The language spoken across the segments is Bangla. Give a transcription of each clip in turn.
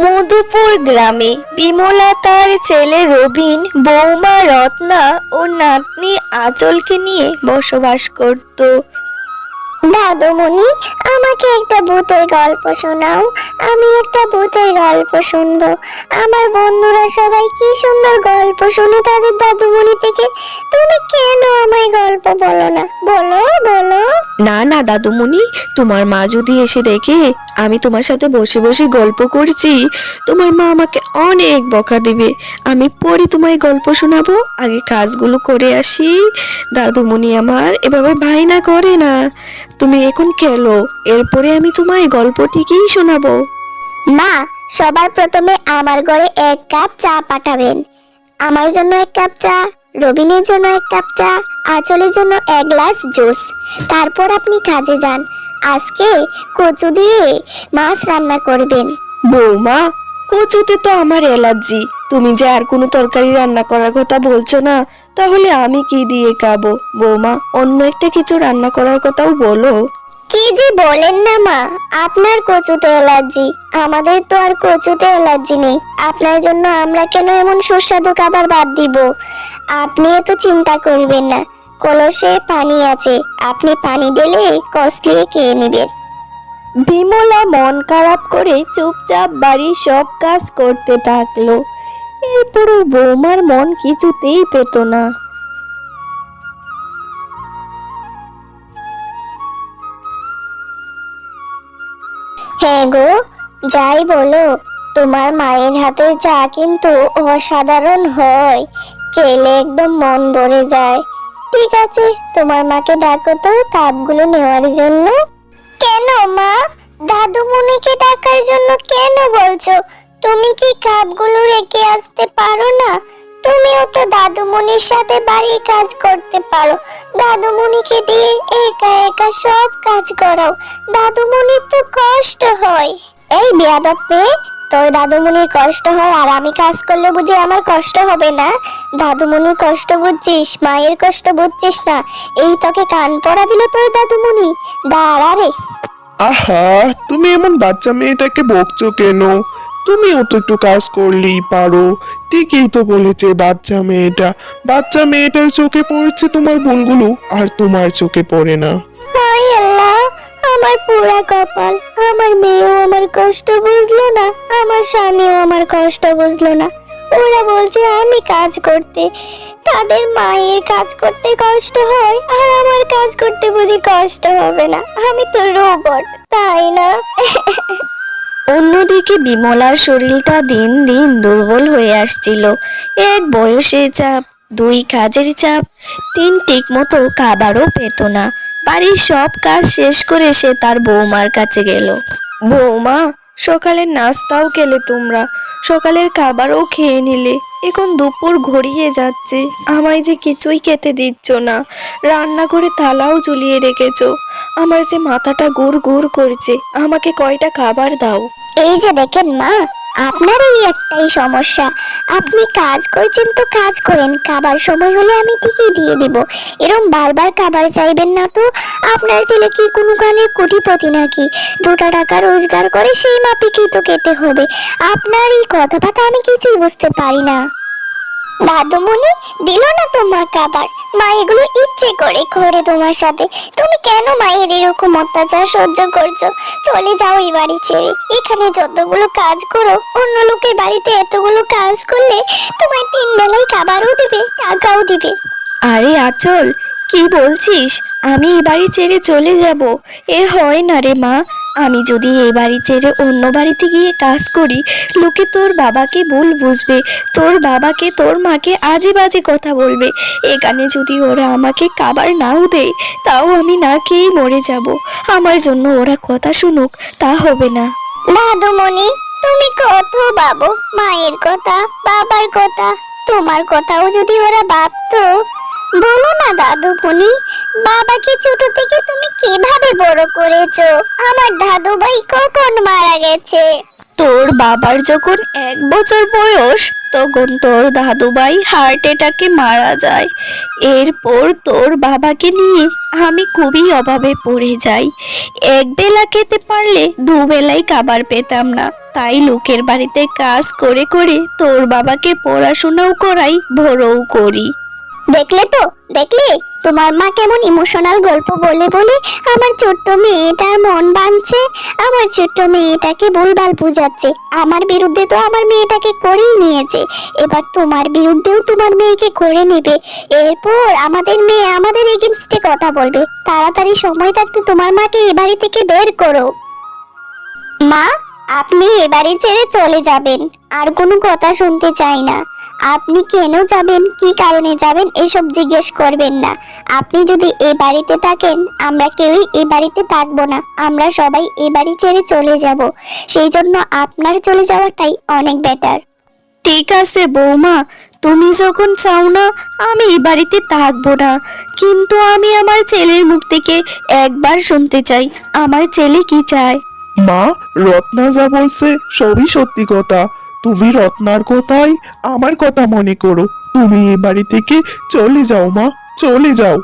মধুপুর গ্রামে বিমলা তার ছেলে রবিন, বৌমা রত্না ও নাতনি আঁচলকে নিয়ে বসবাস করত। দাদুমণি, আমাকে একটা ভূতের গল্প শোনাও। আমি একটা ভূতের গল্প শুনব। আমার বন্ধুরা সবাই কি সুন্দর গল্প শুনে তাদের দাদুমণি থেকে, তুমি কেন আমায় গল্প বলো না? বলো বলো না না, দাদুমণি, তোমার মা যদি এসে দেখে আমি তোমার সাথে বসে বসে গল্প করছি, তোমার মা আমাকে অনেক বকা দিবে। আমি পরে তোমায় গল্প শোনাবো, আগে কাজগুলো করে আসি। দাদুমণি আমার এভাবে ভাই না করে না। তুমি এখন খেলো, এরপরে আমি তোমায় গল্প ঠিকই শোনাবো। মা, সবার প্রথমে আমার ঘরে এক কাপ চা পাঠাবেন। আমার জন্য এক কাপ চা। রবিনের জন্য এক কাপ চা আঁচলের জন্য এক গ্লাস জুস। তারপর আপনি কাজে যান। আজকে কচু দিয়ে মাছ রান্না করবেন। বৌমা কচুতে তো আমার অ্যালার্জি। তুমি যে আর কোনো তরকারি রান্না করার কথা বলছো না তাহলে আমি কি দিয়ে খাব? বৌমা অন্য একটা কিছু রান্না করার কথাও বলো। কি যে বলেন না মা আপনার কচুতে অ্যালার্জি। আমাদের তো আর কচুতে অ্যালার্জি নেই। আপনার জন্য আমরা কেন এমন সুস্বাদু খাবার বাদ দিব? আপনি এত চিন্তা করবেন না কলসে পানি আছে আপনি পানি ঢেলে কষলিয়ে খেয়ে নেবেন। বিমলা মন খারাপ করে চুপচাপ বাড়ির সব কাজ করতে থাকল। এরপরও বৌমার মন কিছুতেই পেত না। হ্যাঁ গো যাই বলো তোমার মায়ের হাতের চা কিন্তু অসাধারণ হয়। খেলে একদম মন ভরে যায়। ঠিক আছে, তোমার মাকে ডাকো তো কাপগুলো নেওয়ার জন্য। কেন মা? দাদুমণিকে ডাকার জন্য কেন বলছো? তুমি কি কাপগুলো রেখে আসতে পারো না? তুমিও তো দাদুমণির সাথে বাড়ির কাজ করতে পারো। দাদুমণিকে দিয়ে একা একা সব কাজ করাও। দাদুমণির তো কষ্ট হয়। এই বিয়াদব মেয়ে তোর দাদুমণির কষ্ট হয় আর আমি কাজ করলে বুঝি আমার কষ্ট হবে না? দাদুমণির কষ্ট বুঝছিস মায়ের কষ্ট বুঝছিস না? এই তোকে কান পড়া দিল তোর দাদুমণি। দাঁড়া রে। আহা তুমি এমন বাচ্চা মেয়েটাকে বকছো কেন? তুমিও তো একটু কাজ করলেই পারো। ঠিকই তো বলেছে বাচ্চা মেয়েটা। বাচ্চা মেয়েটার চোখে পড়ছে তোমার ভুলগুলো আর তোমার চোখে পড়ে না। আমার পুরা কপাল। আমার মেয়েও আমার কষ্ট বুঝলো না, আমার স্বামীও আমার কষ্ট বুঝলো না। ওরা বলছে, আমি কাজ করতে তাদের মায়ের কাজ করতে কষ্ট হয়, আর আমার কাজ করতে বুঝি কষ্ট হবে না। আমি তো রোবট তাই না? অন্যদিকে বিমলার শরীরটা দিন দিন দুর্বল হয়ে আসছিল। এক বয়সের চাপ, দুই কাজের চাপ, তিন ঠিক মতো খাবারও পেত না। বাড়ির সব কাজ শেষ করে সে তার বৌমার কাছে গেল। বৌমা, সকালের নাস্তাও খেলে তোমরা। সকালের খাবারও খেয়ে নিলে। এখন দুপুর ঘড়িয়ে যাচ্ছে। আমায় যে কিছুই খেতে দিচ্ছ না। রান্না করে থালাও ঝুলিয়ে রেখেছো। আমার যে মাথাটা গুড় গুড় করছে, আমাকে কয়টা খাবার দাও। এই যে দেখেন মা আপনার এই একটাই সমস্যা। আপনি কাজ করছেন তো কাজ করেন, খাবার সময় হলে আমি ঠিকই দিয়ে দিব। এরম বারবার খাবার চাইবেন না তো? আপনার ছেলে কি কোনো কানে কোটিপতি নাকি? দুটা টাকা রোজগার করে সেই মাপিকেই তো খেতে হবে। আপনার এই কথাবার্তা আমি কিছুই বুঝতে পারি না। দাদুমণি, দিল না তোমার খাবার? মা, এগুলো ইচ্ছে করে করে তোমার সাথে। তুমি কেন মায়ের এরকম অত্যাচার সহ্য করছ? চলে যাও এই বাড়ি ছেড়ে। এখানে যতগুলো কাজ করো, অন্য লোকের বাড়িতে এতগুলো কাজ করলে তোমায় তিন বেলায় খাবারও দিবে, টাকাও দিবে। আরে আচল, কি বলছিস? আমি এ বাড়ি ছেড়ে চলে যাব। এ হয় না রে মা। আমি যদি এই বাড়ি ছেড়ে অন্য বাড়িতে গিয়ে কাজ করি, লোকে তোর বাবাকে ভুল বুঝবে। তোর বাবাকে, তোর মাকে আজে বাজে কথা বলবে। এখানে যদি ওরা আমাকে খাবার নাও দেয়, তাও আমি না খেয়েই মরে যাব। আমার জন্য ওরা কথা শুনুক, তা হবে না। দাদুমণি তুমি কত বাবু? মায়ের কথা, বাবার কথা, তোমার কথাও যদি ওরা ভাবতো। বলো না, দাদুমণি বাবাকে ছোট থেকে তুমি কীভাবে বড় করেছ? আমার দাদু ভাই কখন মারা গেছে? তোর বাবার যখন এক বছর বয়স তখন তোর দাদুভাই হার্ট অ্যাটাকে মারা যায়। এরপর তোর বাবাকে নিয়ে আমি খুবই অভাবে পড়ে যাই। এক বেলা খেতে পারলে দুবেলাই খাবার পেতাম না। তাই লোকের বাড়িতে কাজ করে করে তোর বাবাকে পড়াশোনাও করাই বড়ও করি। দেখলে তো দেখলে? তোমার মা কেমন ইমোশনাল গল্প বলে বলে আমার ছোট্ট মেয়েটার মন বাঁধছে, আমার ছোট্ট মেয়েটাকে ভুলভাল বুঝাচ্ছে। আমার বিরুদ্ধে তো আমার মেয়েটাকে করেই নিয়েছে। এবার তোমার বিরুদ্ধেও তোমার মেয়েকে করে নেবে। এরপর আমাদের মেয়ে আমাদের এগেনস্টে কথা বলবে। তাড়াতাড়ি সময় থাকতে তোমার মাকে এ বাড়ি থেকে বের করো। মা, আপনি এ বাড়ি ছেড়ে চলে যাবেন। আর কোনো কথা শুনতে চাই না। আপনি কেন যাবেন? কি কারণে যাবেন? এসব জিজ্ঞেস করবেন না। আপনি যদি এ বাড়িতে থাকেন আমরা কেউই এ বাড়িতে থাকব না। আমরা সবাই এ বাড়ি ছেড়ে চলে যাব। সেই জন্য আপনার চলে যাওয়াটাই অনেক বেটার ঠিক আছে বৌমা তুমি যখন চাও না আমি এই বাড়িতে থাকব না। কিন্তু আমি আমার ছেলের মুখ থেকে একবার শুনতে চাই। আমার ছেলে কি চায়? মা রত্না যা বলছে সবই সত্যি কথা। তুমি রত্নার কথাই আমার কথা মনে করো। তুমি এ বাড়ি থেকে চলে যাও মা চলে যাও।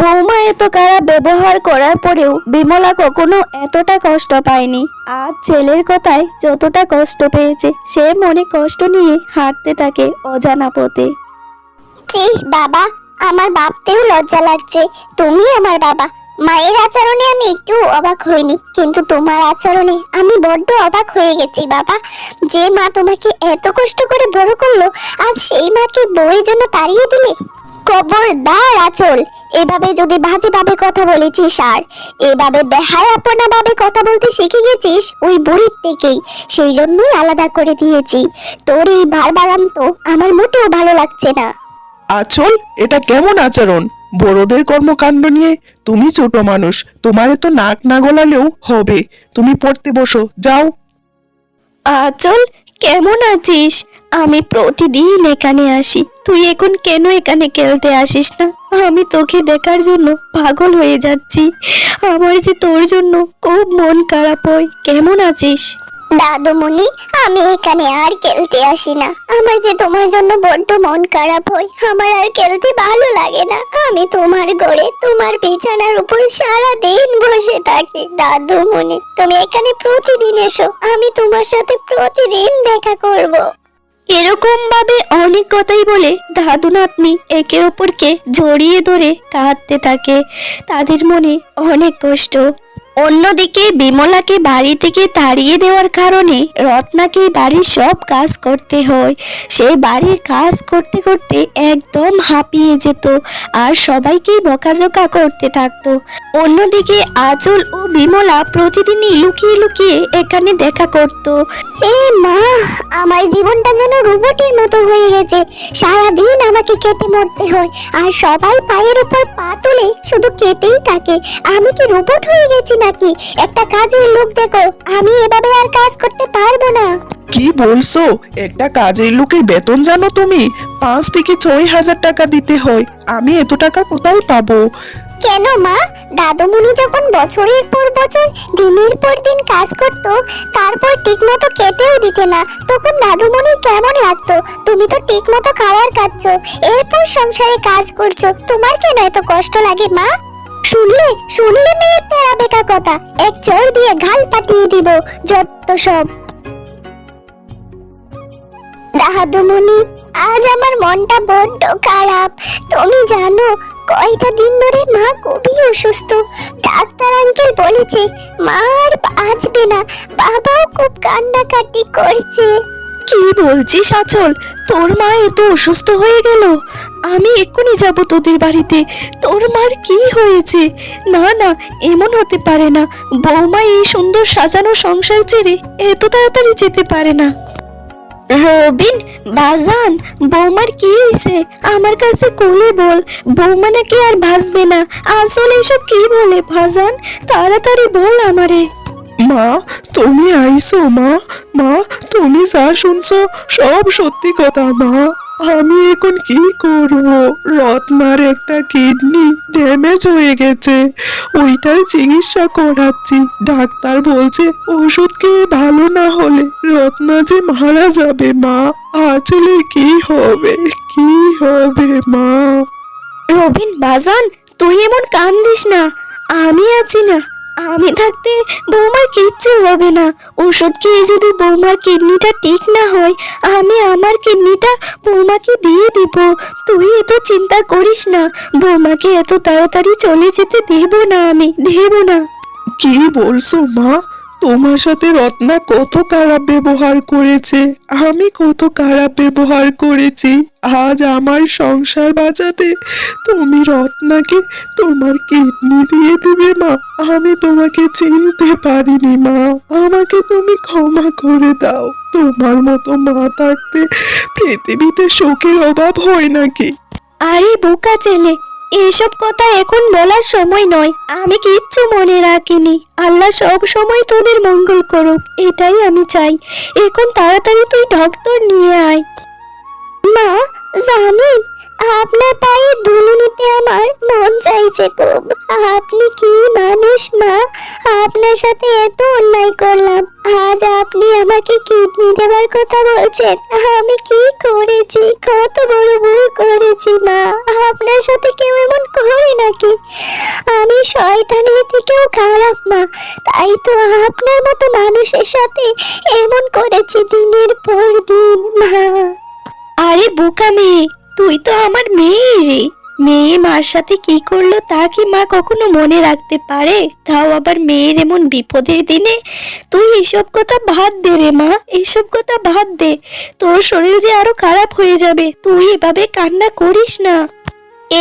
বৌমা এত কারা ব্যবহার করার পরেও বিমলা কখনো এতটা কষ্ট পায়নি। আজ ছেলের কথায় যতটা কষ্ট পেয়েছে সে মনে কষ্ট নিয়ে হাঁটতে থাকে অজানা পথে। বাবা আমার ভাবতেও লজ্জা লাগছে। তুমি আমার বাবা মায়ের আচরণে আমি একটু অবাক হইনি, কিন্তু তোমার আচরণে আমি বড্ড অবাক হয়ে গেছি, বাবা। যে মা তোমাকে এত কষ্ট করে বড় করল, আজ সেই মাকে বউয়ের জন্য তাড়িয়ে দিলে? খবরদার আচল। এভাবে যদি বাজে ভাবে কথা বলেছিস আর, এভাবে বেহায়াপনা ভাবে কথা বলতে শিখে গেছিস ওই বুড়ির থেকেই, সেই জন্যই আলাদা করে দিয়েছি। তোর এই বারবারান্ত আমার মোটেও ভালো লাগছে না। আচল, এটা কেমন আচরণ? বড়দের কর্মকাণ্ড নিয়ে তুমি ছোট মানুষ তোমার তো নাক না গলালেও হবে। তুমি পড়তে বসো যাও। আচল কেমন আছিস? আমি প্রতিদিন এখানে আসি। তুই এখন কেন এখানে খেলতে আসিস না? আমি তোকে দেখার জন্য পাগল হয়ে যাচ্ছি। আমার যে তোর জন্য খুব মন খারাপ হয়। কেমন আছিস? দাদুমণি আমি এখানে আর খেলতে আসি না। আমার যে তোমার জন্য বড্ড মন খারাপ হয় আমার আর খেলতে ভালো লাগে না। তোমার ঘরে তোমার বিছানার উপর সারা দিন বসে থাকি দাদু মনি তুমি এখানে প্রতিদিন এসো, আমি তোমার সাথে প্রতিদিন দেখা করব। এরকম ভাবে অনেক কথাই বলে দাদু নাতনি একে অপরকে জড়িয়ে ধরে কাঁদতে থাকে। তাদের মনে অনেক কষ্ট। অন্যদিকে বিমলাকে বাড়ি থেকে তাড়িয়ে দেওয়ার কারণে রত্নাকে বাড়ির সব কাজ করতে হয়। সে বাড়ির কাজ করতে করতে একদম হাঁপিয়ে যেত আর সবাইকেই বকাঝকা করতে থাকতো। অন্যদিকে আচল ও বিমলা প্রতিদিনই লুকিয়ে লুকিয়ে এখানে দেখা করতো। এ মা, আমার জীবনটা যেন রোবটের মতো হয়ে গেছে। সারাদিন আমাকে কেটে মরতে হয় আর সবাই পায়ের উপর পা তুলে শুধু কেটেই থাকে। আমি কি রোবট হয়ে গেছি নাকি? একটা কাজের লোক দেখো আমি এভাবে আর কাজ করতে পারব না। কি বলছো? একটা কাজের লোকের বেতন জানো তুমি? পাঁচ থেকে ছয় হাজার টাকা দিতে হয়। আমি এত টাকা কোথায় পাবো? কেন মা? দাদুমণি যখন বছরের পর বছর দিনের পর দিন কাজ করত তারপর ঠিকমতো খেতেও দিতে না। তখন দাদুমণি কেমন লাগতো? তুমি তো ঠিকমতো খাবার খাচ্ছ। এরপর সংসারে কাজ করছ। তোমার কেন এত কষ্ট লাগে মা? শুনলে শুনলে মেয়ের তেরা বেকা কথা। এক চড় দিয়ে ঘাল পাঠিয়ে দিব যত সব। দাদুমণি আজ আমার মনটা বড্ড খারাপ। তুমি জানো, কয়টা দিন ধরে মা খুবই অসুস্থ। ডাক্তার আঙ্কেল বলেছে, মা আর বাঁচবে না। বাবাও খুব কান্নাকাটি করছে। কি বলছিস আচল? তোর মা এত অসুস্থ হয়ে গেল। আমি এক্ষুনি যাব তোদের বাড়িতে। তোর মার কি হয়েছে? না না, এমন হতে পারে না। বৌমা এই সুন্দর সাজানো সংসার ছেড়ে এত তাড়াতাড়ি যেতে পারে না। রবিন, বাজান, বৌমার কি হয়েছে? আমার কাছে কোলে বল। বৌমা নাকি আর ভাসবে না। আসলে এসব কি বলে ভাজান তাড়াতাড়ি বল আমারে। মা, তুমি আইসো মা। মা, তুমি যা শুনছো সব সত্যি কথা মা। আমি এখন কি করব? রত্নার একটা কিডনি ড্যামেজ হয়ে গেছে। ওইটার চিকিৎসা করাচ্ছি। ডাক্তার বলছে ওষুধ খেয়ে ভালো না হলে রত্না যে মারা যাবে মা। আসলে কি হবে? কি হবে মা? রবিন বাজান তুই এমন কান্দিস না। আমি আছি না। আমি থাকতে বৌমার কিচ্ছু হবে না। ওষুধ খেয়ে যদি বৌমার কিডনিটা ঠিক না হয়, আমি আমার কিডনিটা বৌমাকে দিয়ে দিব। তুই এত চিন্তা করিস না, বৌমাকে এত তাড়াতাড়ি চলে যেতে দেব না আমি, দেব না। কি বলছো মা? তোমার সাথে রত্না কত খারাপ ব্যবহার করেছে? আমি কত খারাপ ব্যবহার করেছি? আজ আমার সংসার বাঁচাতে তুমি রত্নাকে তোমার কিডনি দিয়ে দেবে, মা। আমি তোমাকে চিনতে পারিনি, মা। আমাকে তুমি ক্ষমা করে দাও। তোমার মতো মা থাকতে পৃথিবীতে শোকের অভাব হয় নাকি? আরে বোকা ছেলে এসব কথা এখন বলার সময় নয়। আমি কিচ্ছু মনে রাখিনি। আল্লাহ সব সময় তোদের মঙ্গল করুক, এটাই আমি চাই। এখন তাড়াতাড়ি তুই ডক্টর নিয়ে আয়। মা জানি আপনার পায়ে ধুলো নিতে আপনি কি মানুষ, মা? আপনার সাথে এত অন্যায় করলাম। আজ আপনি আমাকে কিডনি দেওয়ার কথা বলছেন। আমি কি করেছি? কত বড় ভুল করেছি, মা। আপনার সাথে কেউ এমন করে নাকি? আমি শয়তানের থেকেও খারাপ, মা। তাই তো আপনার মতো মানুষের সাথে এমন করেছি দিনের মেয়ে মার সাথে কি করল তা কি মা কখনো মনে রাখতে পারে? তাও আবার মেয়ের এমন বিপদের দিনে? তুই এসব কথা বাদ দে রে মা, এসব কথা বাদ দে। তোর শরীর যে আরও খারাপ হয়ে যাবে, তুই এভাবে কান্না করিস না।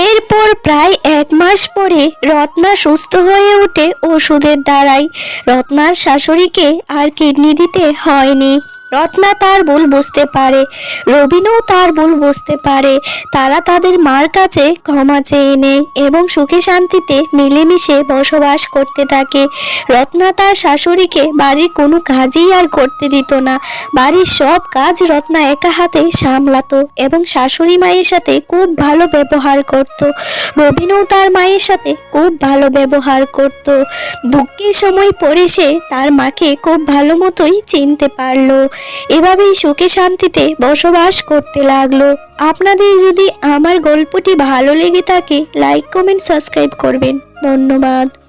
এরপর প্রায় এক মাস পরে রত্না সুস্থ হয়ে ওঠে ওষুধের দ্বারাই রত্নার শাশুড়িকে আর কিডনি দিতে হয়নি। রত্না তার ভুল বুঝতে পারে রবিনও তার ভুল বুঝতে পারে। তারা তাদের মার কাছে ক্ষমা চেয়ে নেয় এবং সুখে শান্তিতে মিলেমিশে বসবাস করতে থাকে। রত্না তার শাশুড়িকে বাড়ির কোনো কাজই আর করতে দিত না। বাড়ির সব কাজ রত্না একা হাতে সামলাতো এবং শাশুড়ি মায়ের সাথে খুব ভালো ব্যবহার করত। রবিনও তার মায়ের সাথে খুব ভালো ব্যবহার করত। দুঃখের সময় পড়ে সে তার মাকে খুব ভালো মতোই চিনতে পারল। এভাবেই সুখে শান্তিতে বসবাস করতে লাগল। আপনাদের যদি আমার গল্পটি ভালো লেগে থাকে লাইক কমেন্ট সাবস্ক্রাইব করবেন। ধন্যবাদ।